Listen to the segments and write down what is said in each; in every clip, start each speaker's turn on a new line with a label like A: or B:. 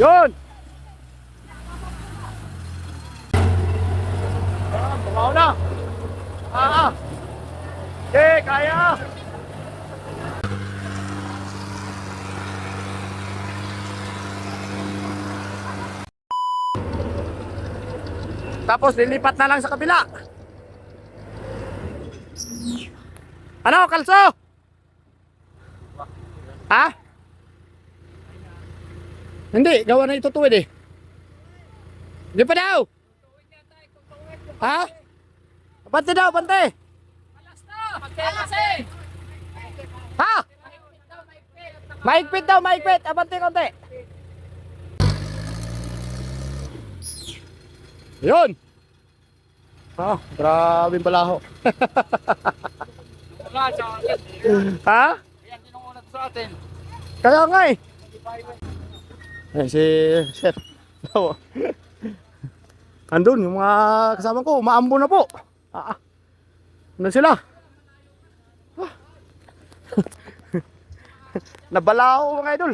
A: Yun! Ah, bumaw na! Ah, ah! Okay, kaya! Tapos lilipat na lang sa kabila. Ano, kalso? Ha? Hindi, gawa na itutuwid eh. Hindi pa daw. Ha? Bante daw, bante. Ha? Maigpit daw, maigpit. Abante konti. Yun. Ah, grabe balaho.
B: Wala sa atin.
A: ha?
B: Yan tinungunan sa atin.
A: Kaya nga eh. Eh, si. Daw. Andun, yung mga kasama ko, umaambo na po. Ah, ah. Sila? Ah. Nabalaho mga idol.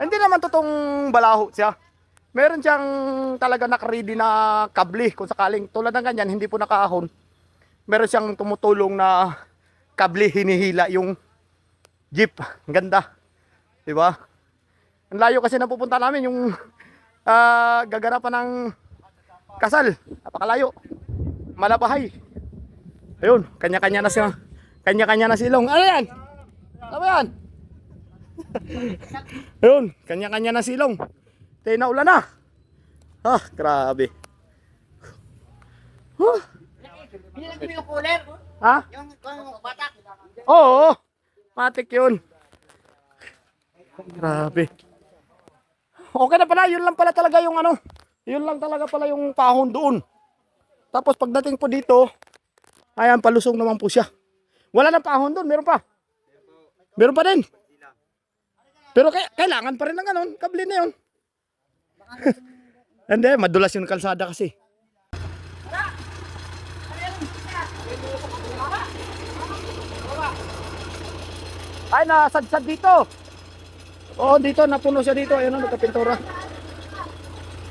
A: Hindi naman totoong balaho siya. Meron siyang talaga nakaready na kabli kung sakaling tulad ng ganyan, hindi po nakaahon. Meron siyang tumutulong na kabli hinihila yung jeep. Ganda. 'Di ba? Ang layo kasi napupunta namin yung ah, gaganapan ng kasal. Napakalayo. Malabahay. Ayun, kanya-kanya na siya. Kanya-kanya na silong. Ano yan? Ano yan? Ayun, kanya-kanya na silong. Tayo na ulan na. Ah, grabe. Huh?
B: Bilang mo yung cooler.
A: Ha?
B: Yung, yung batak.
A: Oo. Matik yun. Grabe. Okay na pala, yun lang pala talaga yung ano. Yun lang talaga pala yung pahon doon. Tapos pagdating po dito, ayan, palusong naman po siya. Wala nang pahon doon, meron pa. Meron pa din. Pero kailangan pa rin ng ano, kable na yun. Hindi, madulas yung kalsada kasi. Ay, nasadsad dito. Oo, dito, napuno siya dito. Ayun, nagkapintura.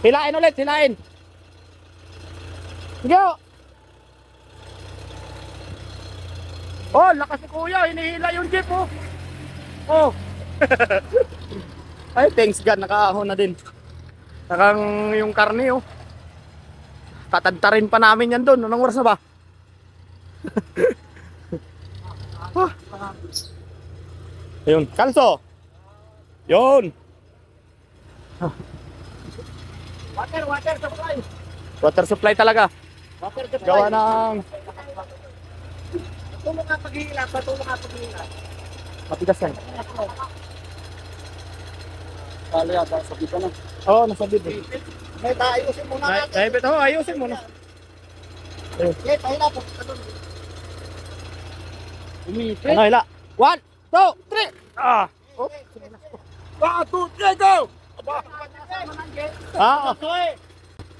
A: Hilain ulit, hilain. Sige. oh. Oh, lakas ni kuya. Hinihila yung jeep, oh. Oh. Ay, thanks God. Nakaahon na din. Nakang yung karne, oh. Tatadtarin pa namin yan doon. Anong oras na ba? ah. Ayun, kalso. Yun.
B: Water, water supply.
A: Water supply talaga.
B: Water supply.
A: Gawa ng
B: Tulong nga paghihilap, patulong nga paghihilap.
A: matigas yan.
B: Kala yata, sabi ka na.
A: Oo, oh, nasa bib.
B: May taayusin muna natin.
A: ay, beto, ayusin mo na.
B: Okay, pahilap. Umipit.
A: Ano, hila? One, two, three. Ah. Oh.
B: One, two, three, go! Aba.
A: Ah.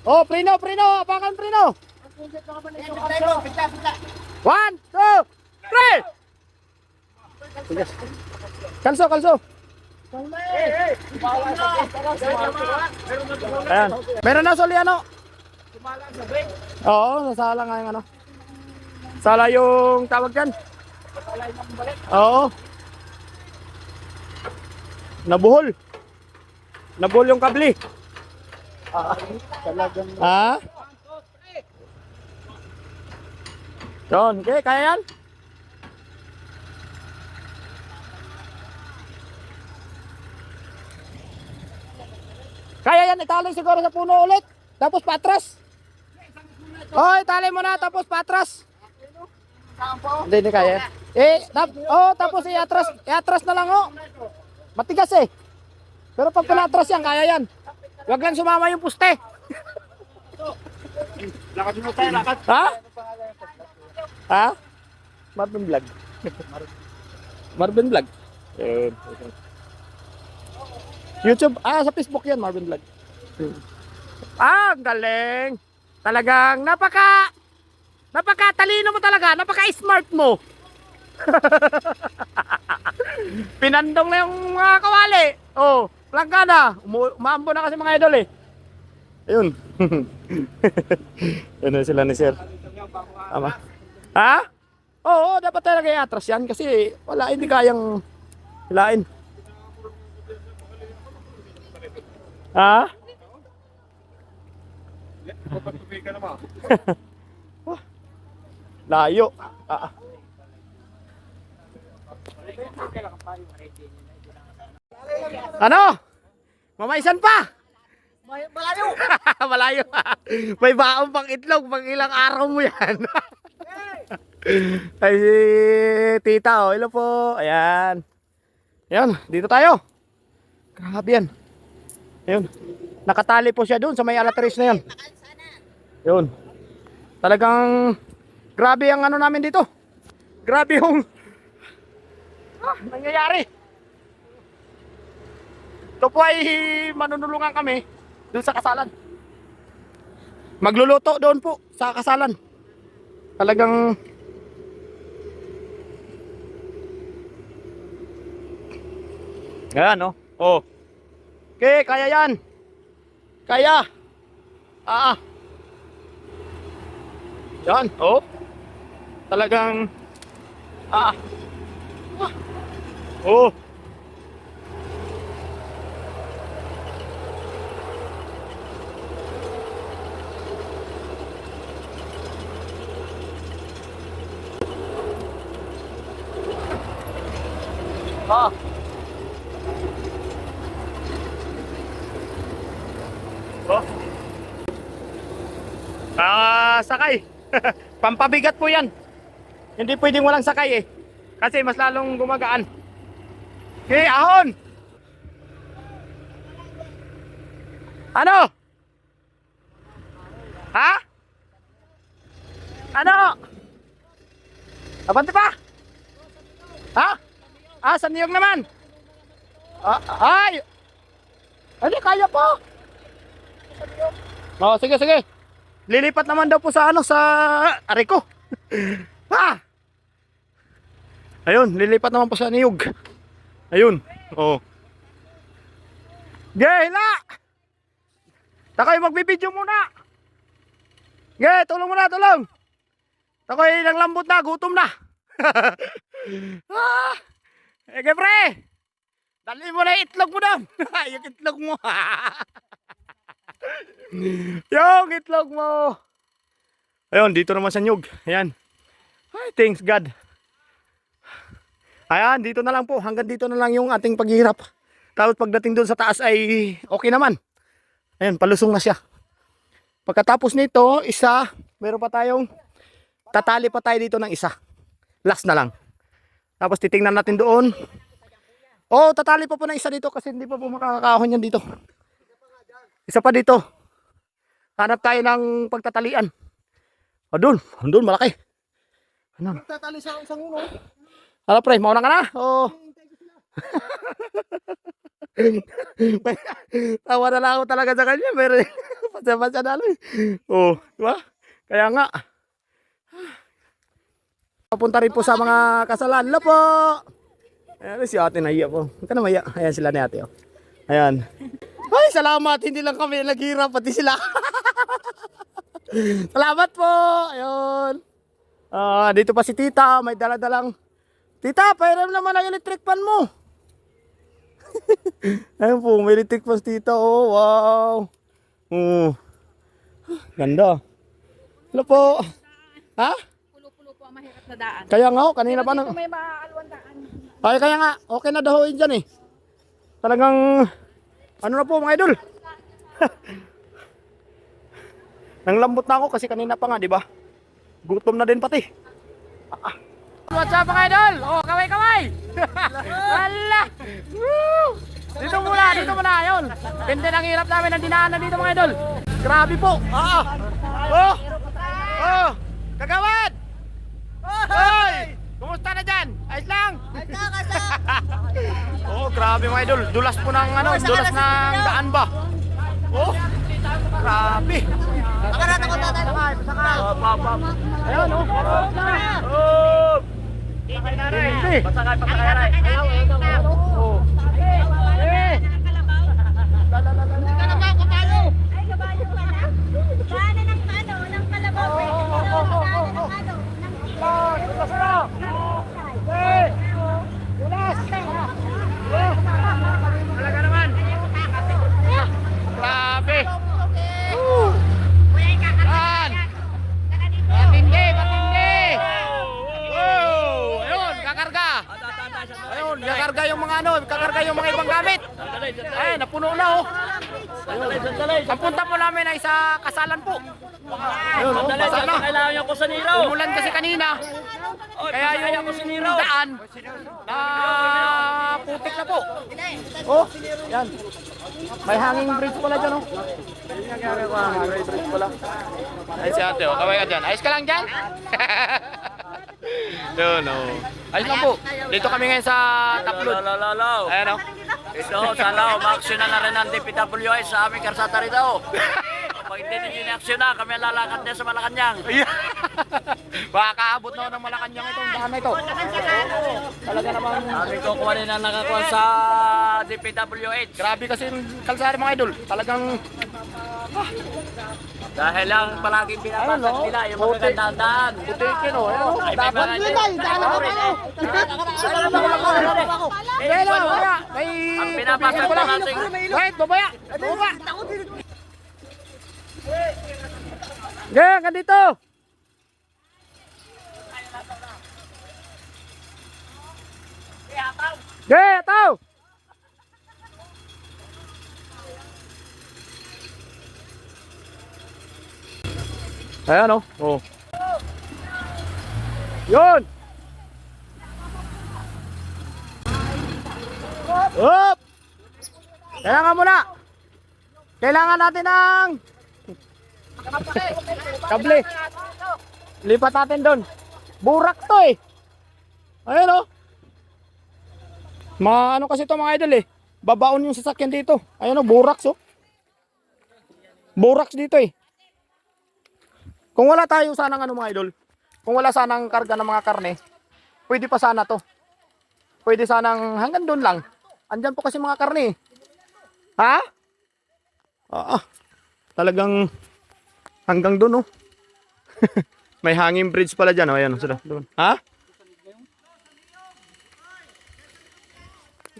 A: Oh, prino, prino. Prino.
B: Pita, pita.
A: One, two, three. Tigas. Kalso, kalso. Ayan. Meron na Soliano.
B: Break.
A: Oo, nasala nga yung ano. Sala yung tawag dyan. Oo. Nabuhol. Nabuhol yung kabli.
B: Talagang
A: Ha? Yun, okay, kaya yan? Kaya yan, itali siguro sa puno ulit. Tapos patras. Oh, itali mo na, tapos patras. Hindi, hindi kaya. Eh, tap, oh, tapos iatras, iatras na lang oh. Matigas eh. Pero pag pinatras yan, kaya yan. Huwag lang sumama yung puste.
B: Lakad mo tayo, lakad.
A: Ha? Ha? Marvin Vlog. Marvin Vlog. Yun. YouTube. Ah, sa Facebook yan, Marvin Vlog. Ah, ang galing. Talagang napaka napaka talino mo talaga, napaka smart mo. Pinandong na yung mga kawali. Oh, Plangkana. Umu- Umaambo na kasi mga idol eh. Ayun. Na sila ni Sir. Tama. Ha? Oo, dapat talaga i-atras yan kasi wala, hindi kayang hilain. Ha? Layo. Ah. Ano? Mamaysan pa?
B: Malayo!
A: Malayo. May baong pang itlog, pang ilang araw mo yan. Ay, si tita, oh. Hello po. Ayan. Ayan, dito tayo. Grabe yan. Ayun. Nakatali po siya doon sa may alatris na yan. Yun. Talagang grabe ang ano namin dito. Grabe yung ah, nangyayari. Ito po ay manunulungan kami doon sa kasalan. Magluluto doon po sa kasalan. Talagang Yan, no? Oh. Okay, kaya yan. Kaya. Ah. ah. Yan, oh. Talagang ah. ah. Oh. Ah. Oh. Ah, sakay. Pampabigat po 'yan. Hindi pwedeng walang sakay eh. Kasi mas lalong gumagaan. Okay, ahon. Ano? Ha? Ano? Abante pa? Ha? Ah, sa niyog naman. Ah, ay. Hindi, kaya po. Oh, sige, sige. Lilipat naman daw po sa ano, sa Ariko. ha? Ayun, lilipat naman po sa niyog. Ayun. Oh. Gela! Takoy, magbibideo muna. Ge, tulong muna, tulong. Takoy, nang lambot na, gutom na. ah! Ege, pre! Dali mo na itlog mo doon. yung itlog mo. yung itlog mo. Ayun, dito naman sa nyug. Ayan. Ay, thanks God. Ayan, dito na lang po. Hanggang dito na lang yung ating paghihirap. Tapos pagdating doon sa taas ay okay naman. Ayan, palusong na siya. Pagkatapos nito, isa, meron pa tayong tatali pa tayo dito ng isa. Last na lang. Tapos titingnan natin doon. Oh, tatali pa po ng isa dito kasi hindi pa po makakahon yan dito. Isa pa dito. Hanap tayo ng pagtatalian. O doon, doon malaki. Ano?
B: Tatali sa isang uno.
A: Ano pre, mauna ka na? Oh. Tawa na lang ako talaga sa kanya. Pero pasya-pasya na lang. Oh, di? Kaya nga. Papunta rin po sa mga kasalan. Hello po! Ayan si ate nahiya po. Huwag ka na maya. Ayan sila ni ate. Oh. Ayan. Ay, salamat. Hindi lang kami naghirap. Pati sila. salamat po. Ayun. Ah, dito pa si tita. May dala-dalang. Tita, pairam naman ang electric fan mo. Ayun po, may electric fan tita. Oh, wow. Oh. Ganda. Hello po. Ha?
C: Pulo-pulo po ang mahirap na daan.
A: Kaya nga, oh, kanina pa
C: Dito
A: na.
C: may maaalwan daan.
A: Ay, kaya nga, okay na daw yun dyan eh. Talagang, ano na po mga idol. Nang lambot na ako kasi kanina pa nga, di ba? Gutom na din pati. Ah. What's up mga idol? Oh, kaway kaway. Woo! Dito muna, dito muna, ayun. Pindi ng hirap namin ng dinaanan dito mga idol. Grabe po. Ah. Oh. Oh. Kagawad. Hoy! Kumusta na dyan? Ayos lang? oh, grabe mga idol. Dulas po ng ano, dulas ng daan ba? Oh, grabe.
B: Pakarat ako tatay.
A: Pap. Ayun, oh. Oh.
B: Pasakay, pasakay, aray.
A: Ayaw, ayaw,
B: ayaw. Eh!
A: Ay sa kasalan po. Ayun, oh,
B: Sandali,
A: basa na.
B: kailangan niya ko sa niraw.
A: Umulan kasi kanina. Kaya yung
B: ko sa niraw.
A: daan na putik na po. Oh, yan. May hanging bridge pala dyan, oh. Hanging bridge pala. Ay, si ate, oh. Kaway ka dyan. Ayos ka lang dyan? Yun, oh. Ayos lang po. Dito kami ngayon sa Taplod.
B: Lalo, lalo.
A: Ayan, oh.
B: Ito, sana umaksyon na rin ng DPWS sa aming karsata rito. Ninyo in-action na, kami lalakad na sa Malacanang.
A: Yeah. Baka kaabot na ng Malacanang itong daan na ito. Talaga namang
B: Aming kukuha rin ang nakakuha sa DPWH.
A: grabe kasi yung kalsada mga idol. Talagang
B: Dahil lang palaging
A: no?
B: nila yung
A: Putik.
B: magagandang daan.
A: putikin oh. Ayun, oh.
B: Ay, may
A: Dapat
B: mga-
A: yun ay. Daan ako kayo. Kaya lang. May
B: Ang
A: ko lang.
B: na natin.
A: Wait, babaya. Babaya. Yeah, hanggang dito. Yeah, tao. Ayan oh. Oh. Yun. Up. Kailangan muna. Kailangan natin ng kable. Lipat natin doon. Burak to eh. Ayan oh. Ma ano kasi to mga idol eh. Babaon yung sasakyan dito. Ayan oh, buraks oh. Buraks dito eh. Kung wala tayo sanang ano mga idol, kung wala sanang karga ng mga karne, pwede pa sana to. Pwede sanang hanggang doon lang. Andyan po kasi mga karne. eh. Ha? Ah, talagang hanggang doon oh. May hanging bridge pala dyan. Oh, ayan, oh, sila. Doon. Ha?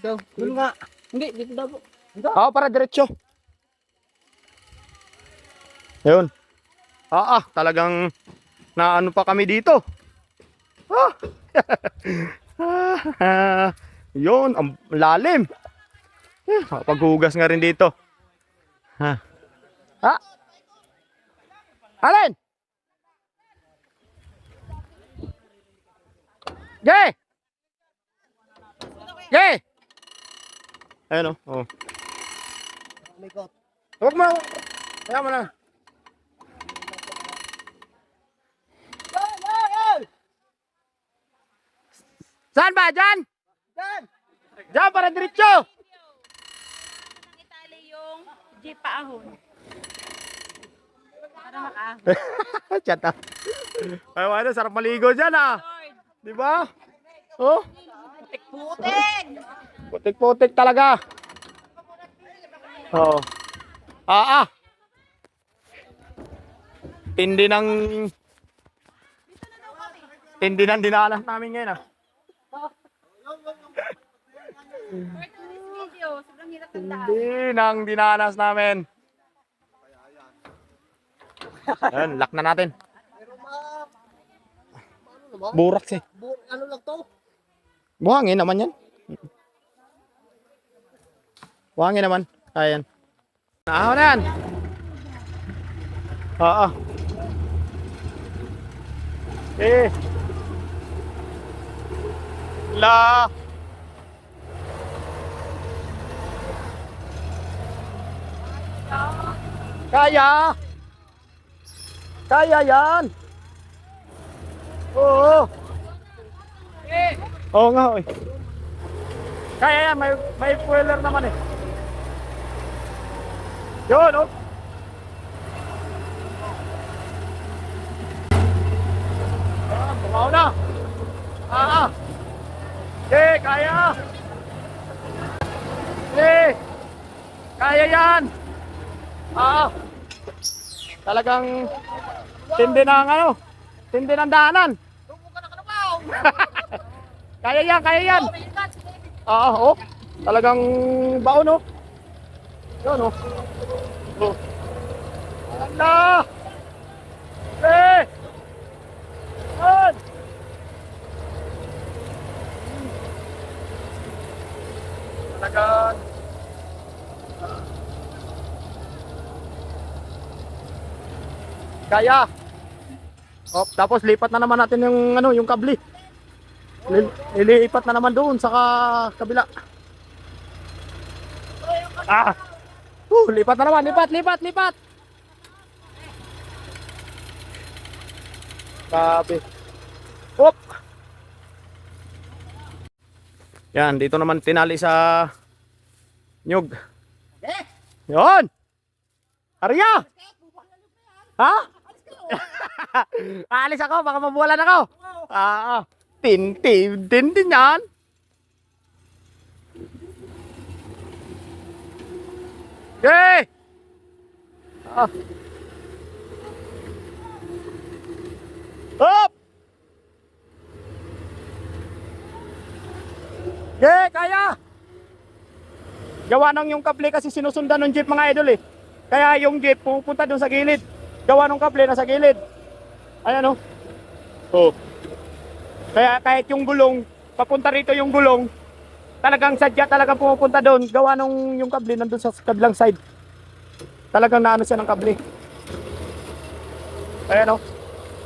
C: Ikaw, doon nga. Hindi, dito daw po.
A: Oo, para diretso. Ayun. Ah, ah, talagang naano pa kami dito. Ah. Ah, Yun, ang lalim. Eh, Paghugas nga rin dito. Ha? Ha? Alin? Gay! Gay! Ayun oh. oh. Huwag mo. Kaya mo na. Saan ba? Diyan? Diyan. Diyan para diretso.
C: Nang itali yung jeep paahon. Para makaahon.
A: Chata. Ay, wala. Sarap maligo dyan ah. Di ba? Oh.
C: Putik!
A: Putik-putik talaga. Oo. Ah, ah. Tindi ng... Tindi ng dinanas namin ngayon ah.
C: Part of this video, sobrang hirap ng daan.
A: Tindi ng dinanas namin. Ayun, lock na natin. Burak eh.
D: ano lang to?
A: Buhangin naman yan. Buhangin naman. Kaya yan. Naaho na yan. Oo. Eh. La. Kaya. Kaya yan. Oo. Oo nga, oy. Kaya yan, may, may spoiler naman eh. Yun, oh. Ah, bumaw na. Ah, ah. Eh, kaya. Eh, kaya yan. Ah, talagang Tindi ng ano? Tindi ng daanan. kaya yan, kaya yan. Oo, oh, oh. Talagang baon, oh. Yun, oh. Oh. Ala! Eh! Yan! Talagang Kaya! Oh, tapos lipat na naman natin yung ano, yung kabli. Lil- Ilipat na naman doon sa ka- kabila. Ah. Uh, lipat na naman, lipat, lipat, lipat. Sabi. Op. Yan, dito naman tinali sa nyug. Yon. Arya! Ha? Alis ako, baka mabuwalan ako. Ah, tin, tin, yan. Okay. Ah. Up! Okay, kaya. Gawa nang yung kable kasi sinusundan ng jeep mga idol eh. Kaya yung jeep pupunta doon sa gilid. Gawa ng kable nasa gilid. Ayan oh. Oh. Kaya kahit yung gulong, papunta rito yung gulong, talagang sadya talaga pumupunta doon. Gawa nung yung kable nandun sa kabilang side. Talagang naano siya ng kable. Ayan oh.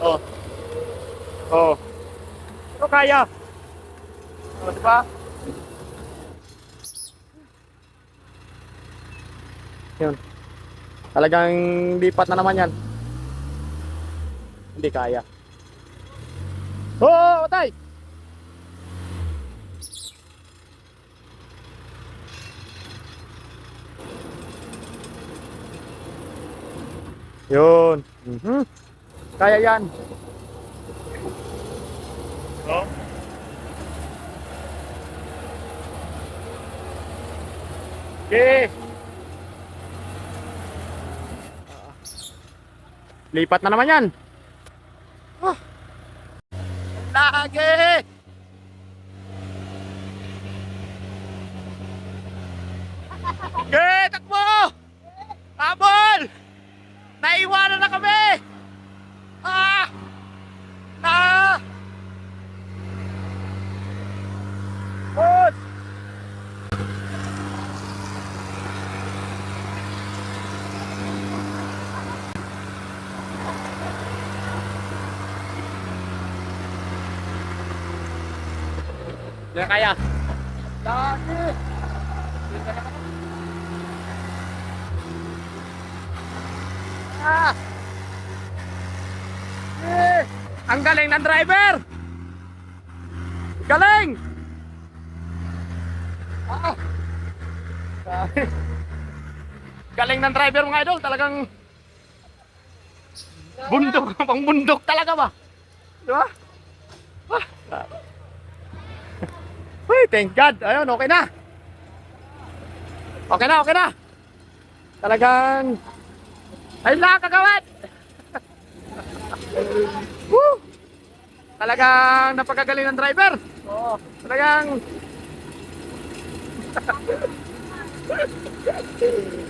A: Oh. Oh. Pero kaya. Oh, di ba? Yun. Talagang lipat na naman yan. Hindi kaya. Oh, tay! Yun. Mhm. Kaya yan. Oh. Okay. Lipat na naman yan. Ah. Lagi! Okay, takbo! Habol! Naiwanan na kami! Ah! Na! Boss! Na kaya. Lagi! Ah! Eh! Ang galing ng driver! Galing! Ah! Galing ng driver mga idol, talagang bundok, pang bundok talaga ba? Di ba? Ah. Uy, thank God. Ayun, okay na. Okay na, okay na. Talagang ayun lang kagawad. Woo! Talagang napakagaling ng driver. Oo. Talagang